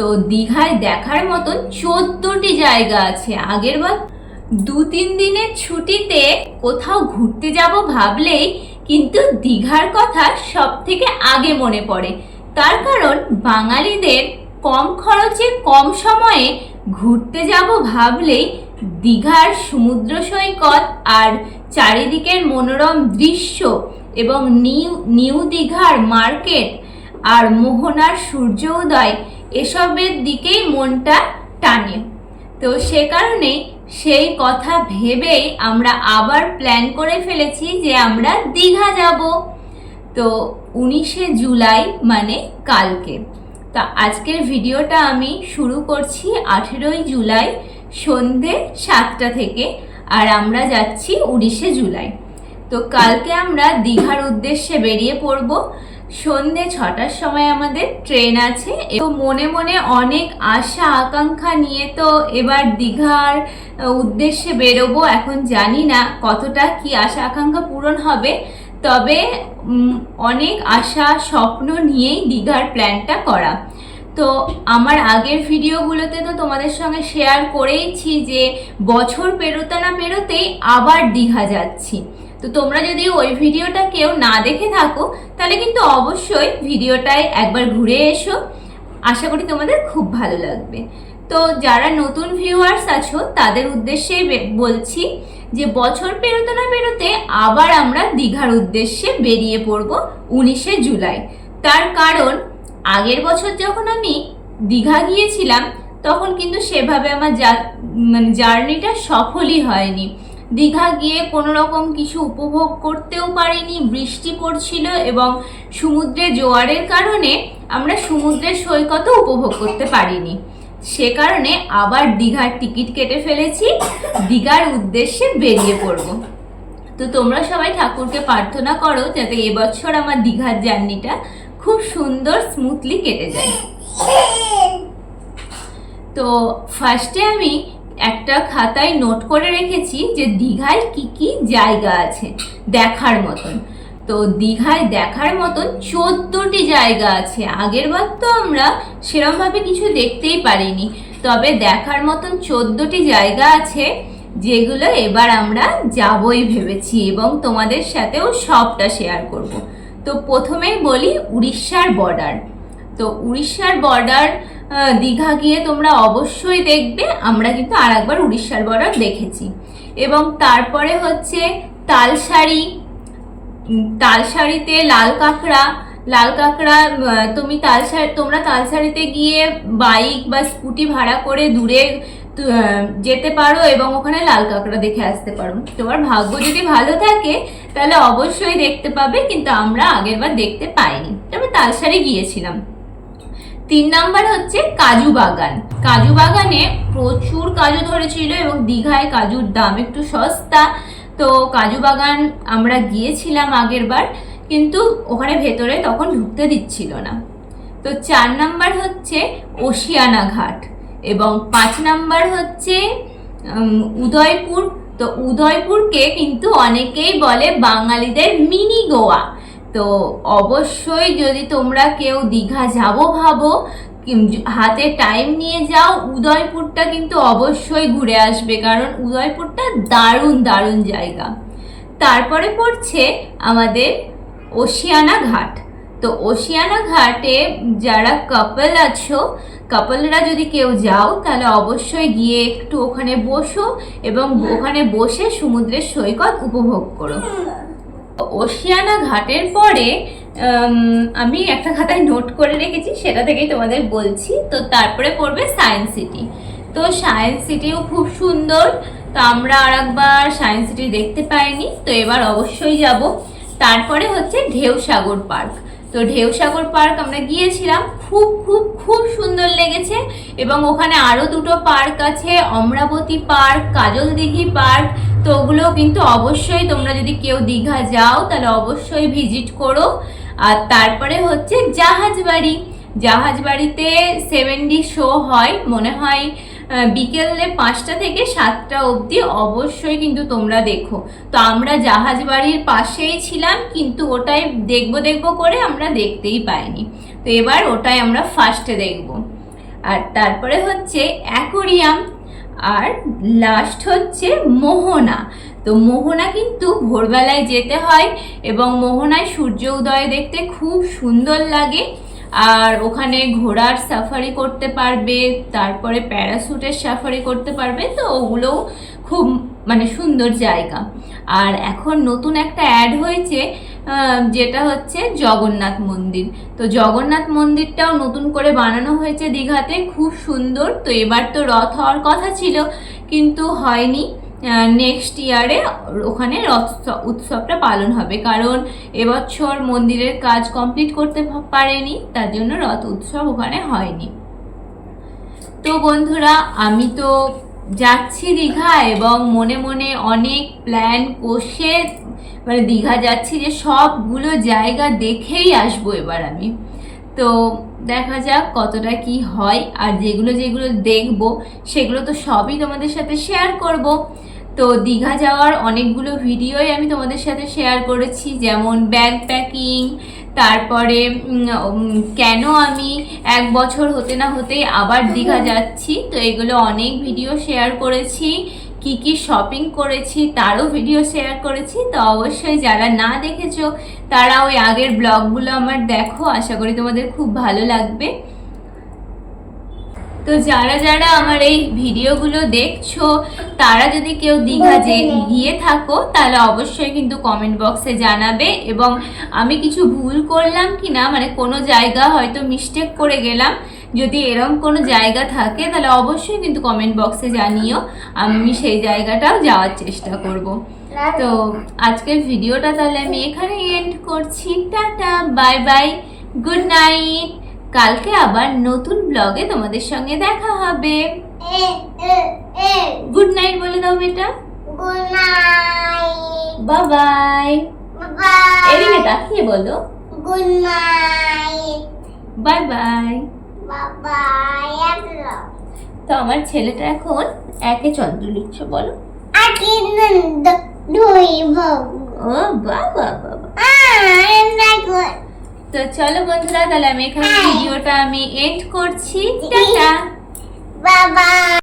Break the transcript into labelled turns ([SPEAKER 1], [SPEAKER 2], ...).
[SPEAKER 1] তো দীঘায় দেখার মতন চোদ্দটি জায়গা আছে। আগের বার দু তিন দিনের ছুটিতে কোথাও ঘুরতে যাব ভাবলেই কিন্তু দীঘার কথা সব থেকে আগে মনে পড়ে। তার কারণ বাঙালিদের কম খরচে, কম সময়ে ঘুরতে যাব ভাবলেই দীঘার সমুদ্র সৈকত আর চারিদিকের মনোরম দৃশ্য এবং নিউ নিউ দীঘার মার্কেট আর মোহনার সূর্য উদয় এসবের দিকেই মনটা টানে। তো সে কারণেই সেই কথা ভেবেই আমরা আবার প্ল্যান করে ফেলেছি যে আমরা দীঘা যাব। তো উনিশে জুলাই মানে কালকে। তা আজকের ভিডিওটা আমি শুরু করছি আঠেরোই জুলাই সন্ধে সাতটা থেকে, আর আমরা যাচ্ছি উনিশে জুলাই। তো কালকে আমরা দীঘার উদ্দেশ্যে বেরিয়ে পড়ব। সন্ধে ছটার সময় আমাদের ট্রেন আছে তো মনে মনে অনেক আশা, আকাঙ্ক্ষা নিয়ে তো এবার দীঘার উদ্দেশ্যে বেরোবো। এখন জানি না কতটা কি আশা, আকাঙ্ক্ষা পূরণ হবে। তবে অনেক আশা, স্বপ্ন নিয়েই দীঘার প্ল্যানটা করা। তো আমার আগের ভিডিওগুলোতে তো তোমাদের সঙ্গে শেয়ার করেইছি যে, বছর পেরোতে না পেরোতেই আবার দীঘা যাচ্ছি। তো তোমরা যদি ওই ভিডিওটা কেউ না দেখে থাকো, তাহলে কিন্তু অবশ্যই ভিডিওটায় একবার ঘুরে এসো। আশা করি তোমাদের খুব ভালো লাগবে। তো যারা নতুন ভিউয়ার্স আছো, তাদের উদ্দেশ্যে বলছি যে বছর পেরোতে না পেরোতে আবার আমরা দীঘার উদ্দেশ্যে বেরিয়ে পড়ব উনিশে জুলাই। তার কারণ, আগের বছর যখন আমি দীঘা গিয়েছিলাম, তখন কিন্তু সেভাবে আমার মানে জার্নিটা সফলই হয়নি। দীঘা গিয়ে কোনো রকম কিছু উপভোগ করতেও পারিনি, বৃষ্টি পড়ছিল এবং সমুদ্রে জোয়ারের কারণে আমরা সমুদ্রের সৈকতও উপভোগ করতে পারিনি। সে কারণে আবার দীঘার টিকিট কেটে ফেলেছি, দীঘার উদ্দেশ্যে বেরিয়ে পড়ব। তো তোমরা সবাই ঠাকুরকে প্রার্থনা করো যাতে এবছর আমার দীঘার জার্নিটা খুব সুন্দর স্মুথলি কেটে যায়। তো ফার্স্টে আমি একটা খাতায় নোট করে রেখেছি যে দীঘায় কি কি জায়গা আছে, দেখার মতন। তো দীঘায় দেখার মতন চোদ্দটি জায়গা আছে। আগের বার তো আমরা সেরমভাবে কিছু দেখতেই পারিনি। তবে দেখার মতন চোদ্দটি জায়গা আছে যেগুলো এবার আমরা যাবই ভেবেছি এবং তোমাদের সাথেও সবটা শেয়ার করব। তো প্রথমেই বলি উড়িষ্যার বর্ডার তো উড়িষ্যার বর্ডার দীঘা গিয়ে তোমরা অবশ্যই দেখবে। আমরা কিন্তু আর একবার উড়িষ্যার বর্ডার দেখেছি। এবং তারপরে হচ্ছে তালশাড়ি। তালসারিতে লাল কাঁকড়া। লাল কাঁকড়া তুমি তালসারি তোমরা তালসারিতে গিয়ে বাইক বা স্কুটি ভাড়া করে দূরে যেতে পারো এবং ওখানে লাল কাঁকড়া দেখে আসতে পারো। তোমার ভাগ্য যদি ভালো থাকে, তাহলে অবশ্যই দেখতে পাবে, কিন্তু আমরা আগেরবার দেখতে পাইনি। তবে তালসারি গিয়েছিলাম। তিন নাম্বার হচ্ছে কাজু বাগান। কাজু বাগানে প্রচুর কাজু ধরেছিল এবং দীঘায় কাজুর দাম একটু সস্তা। তো কাজু বাগান আমরা গিয়েছিলাম আগের বার, কিন্তু ওখানে ভেতরে তখন ঢুকতে দিচ্ছিল না। তো চার নাম্বার হচ্ছে ওশিয়ানা ঘাট এবং পাঁচ নাম্বার হচ্ছে উদয়পুর। তো উদয়পুরকে কিন্তু অনেকেই বলে বাঙালিদের মিনি গোয়া। তো অবশ্যই যদি তোমরা কেউ দীঘা যাব ভাবো হাতে টাইম নিয়ে যাও, উদয়পুরটা কিন্তু অবশ্যই ঘুরে আসবে, কারণ উদয়পুরটা দারুণ দারুণ জায়গা। তারপরে পড়ছে আমাদের ওশিয়ানা ঘাট। তো ওশিয়ানা ঘাটে যারা কাপল আছো কাপলরা যদি কেউ যাও, তাহলে অবশ্যই গিয়ে একটু ওখানে বসো এবং ওখানে বসে সমুদ্রের সৈকত উপভোগ করো। ওশিয়ানা ঘাটের পরে আমি একটা খাতায় নোট করে রেখেছি, সেটা থেকেই তোমাদের বলছি। তো তারপরে পড়বে সায়েন্স সিটি তো সায়েন্স সিটিও খুব সুন্দর। তো আমরা আর একবার সায়েন্স সিটি দেখতে পাইনি। তো এবার অবশ্যই যাব। তারপরে হচ্ছে ঢেউসাগর পার্ক। তো ঢেউসাগর পার্ক আমরা গিয়েছিলাম। খুব খুব খুব সুন্দর লেগেছে। এবং ওখানে আরও দুটো পার্ক আছে। অমরাবতী পার্ক কাজল দিঘি পার্ক তো ওগুলো কিন্তু অবশ্যই তোমরা যদি কেউ দীঘা যাও, তাহলে অবশ্যই ভিজিট করো। আর তারপরে হচ্ছে জাহাজবাড়ি জাহাজবাড়িতে সেভেন ডি শো হয়। মনে হয় বিকেলে পাঁচটা থেকে সাতটা অবধি অবশ্যই কিন্তু তোমরা দেখো। তো আমরা জাহাজ বাড়ির পাশেই ছিলাম, কিন্তু ওটাই দেখব দেখব করে আমরা দেখতেই পাইনি। তো এবার ওটাই আমরা ফার্স্টে দেখব। আর তারপরে হচ্ছে অ্যাকোরিয়াম আর লাস্ট হচ্ছে মোহনা। তো মোহনা কিন্তু ভোরবেলায় যেতে হয় এবং মোহনায় সূর্য উদয় দেখতে খুব সুন্দর লাগে। আর ওখানে ঘোড়ার সাফারি করতে পারবে, তারপরে প্যারাশুটের সাফারি করতে পারবে, তো ওগুলোও খুব মানে সুন্দর জায়গা। আর এখন নতুন একটা অ্যাড হয়েছে যেটা হচ্ছে জগন্নাথ মন্দির। তো জগন্নাথ মন্দিরটাও নতুন করে বানানো হয়েছে দীঘাতে, খুব সুন্দর। তো এবার তো রথ হওয়ার কথা ছিল, কিন্তু হয়নি। নেক্সট ইয়ারে ওখানে রথ উৎসবটা পালন হবে। কারণ এবছর মন্দিরের কাজ কমপ্লিট করতে পারেনি, তার জন্য রথ উৎসব ওখানে হয়নি। তো বন্ধুরা, আমি তো যাচ্ছি দীঘা এবং মনে মনে অনেক প্ল্যান কষে মানে দীঘা যাচ্ছি যে সবগুলো জায়গা দেখেই আসব এবার আমি। তো দেখা যাক কতটা কি হয়। আর যেগুলো যেগুলো দেখব, সেগুলো তো সবই তোমাদের সাথে শেয়ার করব। তো দীঘা যাওয়ার অনেকগুলো ভিডিওই আমি তোমাদের সাথে শেয়ার করেছি, যেমন ব্যাগ প্যাকিং তারপরে কেন আমি এক বছর হতে না হতে আবার দীঘা যাচ্ছি? তো এগুলো অনেক ভিডিও শেয়ার করেছি। কি কি শপিং করেছি তারও ভিডিও শেয়ার করেছি। তো অবশ্যই যারা না দেখেছ তারা ওই আগের ব্লগগুলো আমার দেখো। আশা করি তোমাদের খুব ভালো লাগবে। তো যারা যারা আমার এই ভিডিওগুলো দেখছ তারা যদি কেউ দীঘা যে গিয়ে থাকো তাহলে অবশ্যই কিন্তু কমেন্ট বক্সে জানাবে এবং আমি কিছু ভুল করলাম কি না মানে কোনো জায়গা হয়তো মিস্টেক করে গেলাম যদি এরকম কোনো জায়গা থাকে তাহলে অবশ্যই কিন্তু কমেন্ট বক্সে জানিও আমি সেই জায়গাটাও যাওয়ার চেষ্টা করব। তো আজকের ভিডিওটা তাহলে আমি এখানে এন্ড করছি। Tata bye bye good night কালকে আবার নতুন ব্লগে তোমাদের সঙ্গে দেখা হবে গুড নাইট বলে দাও বেটা
[SPEAKER 2] Good night.
[SPEAKER 1] বাই বাই এদিকে তাকিয়ে বলো
[SPEAKER 2] Good night.
[SPEAKER 1] Bye bye. তো আমার ছেলেটা এখন একে চন্দ্র লিখছে বলো. ও বাবা বাবা. তো চলো বন্ধুরা তাহলে আমি এখানে ভিডিওটা আমি এন্ড করছি। টাটা।
[SPEAKER 2] bye.